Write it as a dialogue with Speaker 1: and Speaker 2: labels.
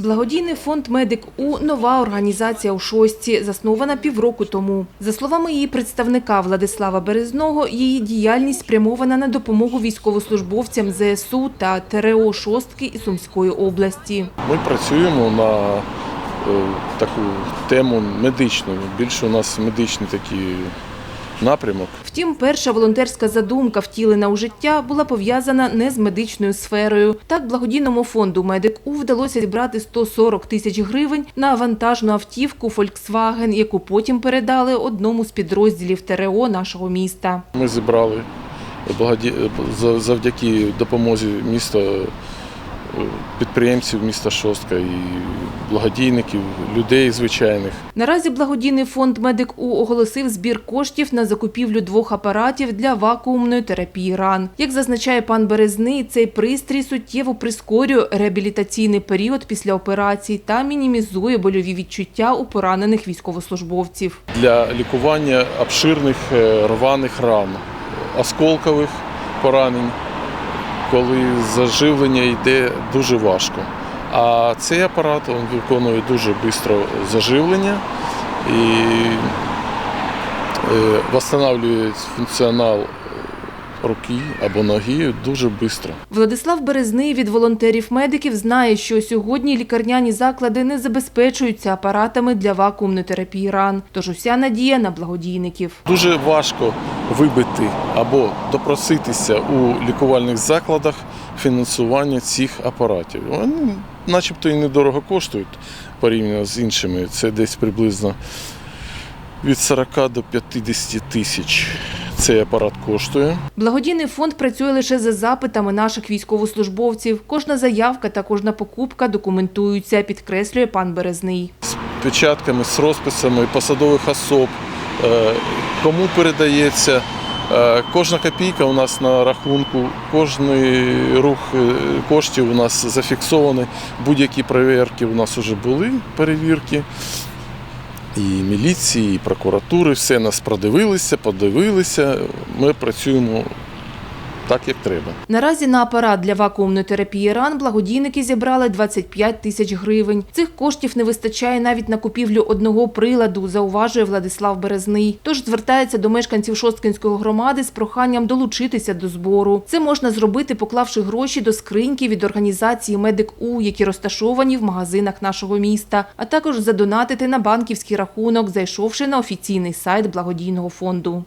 Speaker 1: Благодійний фонд Медик У нова організація у шостці, заснована півроку тому. За словами її представника Владислава Березного, її діяльність спрямована на допомогу військовослужбовцям ЗСУ та ТРО шостки і Сумської області.
Speaker 2: Ми працюємо на е, таку тему медичну. Більше у нас медичний такий напрямок.
Speaker 1: Втім, перша волонтерська задумка, втілена у життя, була пов'язана не з медичною сферою. Так, благодійному фонду Медик У вдалося зібрати 140 тисяч гривень на вантажну автівку Volkswagen, яку потім передали одному з підрозділів ТРО нашого міста.
Speaker 2: Ми зібрали завдяки допомозі міста підприємців міста Шостка і благодійників, людей звичайних.
Speaker 1: Наразі благодійний фонд Медик У оголосив збір коштів на закупівлю двох апаратів для вакуумної терапії ран. Як зазначає пан Березний, цей пристрій суттєво прискорює реабілітаційний період після операцій та мінімізує больові відчуття у поранених військовослужбовців.
Speaker 2: для лікування обширних е, рваних ран, осколкових поранень, коли заживлення йде дуже важко. А цей апарат він виконує дуже швидко заживлення і е, встановлює функціонал руки або ноги дуже швидко.
Speaker 1: Владислав Березний від волонтерів-медиків знає, що сьогодні лікарняні заклади не забезпечуються апаратами для вакуумної терапії ран. Тож уся надія на благодійників.
Speaker 2: Дуже важко вибити або допроситися у лікувальних закладах фінансування цих апаратів. Вони начебто і недорого коштують порівняно з іншими. Це десь приблизно від 40 до 50 тисяч цей апарат коштує.
Speaker 1: Благодійний фонд працює лише за запитами наших військовослужбовців. Кожна заявка та кожна покупка документуються, підкреслює пан Березний.
Speaker 2: з печатками, з розписами посадових особ, е, кому передається. Е, Кожна копійка у нас на рахунку, кожний рух е, коштів у нас зафіксований. Будь-які перевірки у нас вже були перевірки. І міліції, і прокуратури, все нас продивилися, подивилися. Ми працюємо так, як треба.
Speaker 1: Наразі на апарат для вакуумної терапії ран благодійники зібрали 25 тисяч гривень. Цих коштів не вистачає навіть на купівлю одного приладу, зауважує Владислав Березний. Тож звертається до мешканців Шосткинської громади з проханням долучитися до збору. Це можна зробити, поклавши гроші до скриньки від організації Медик У, які розташовані в магазинах нашого міста, а також задонатити на банківський рахунок, зайшовши на офіційний сайт благодійного фонду.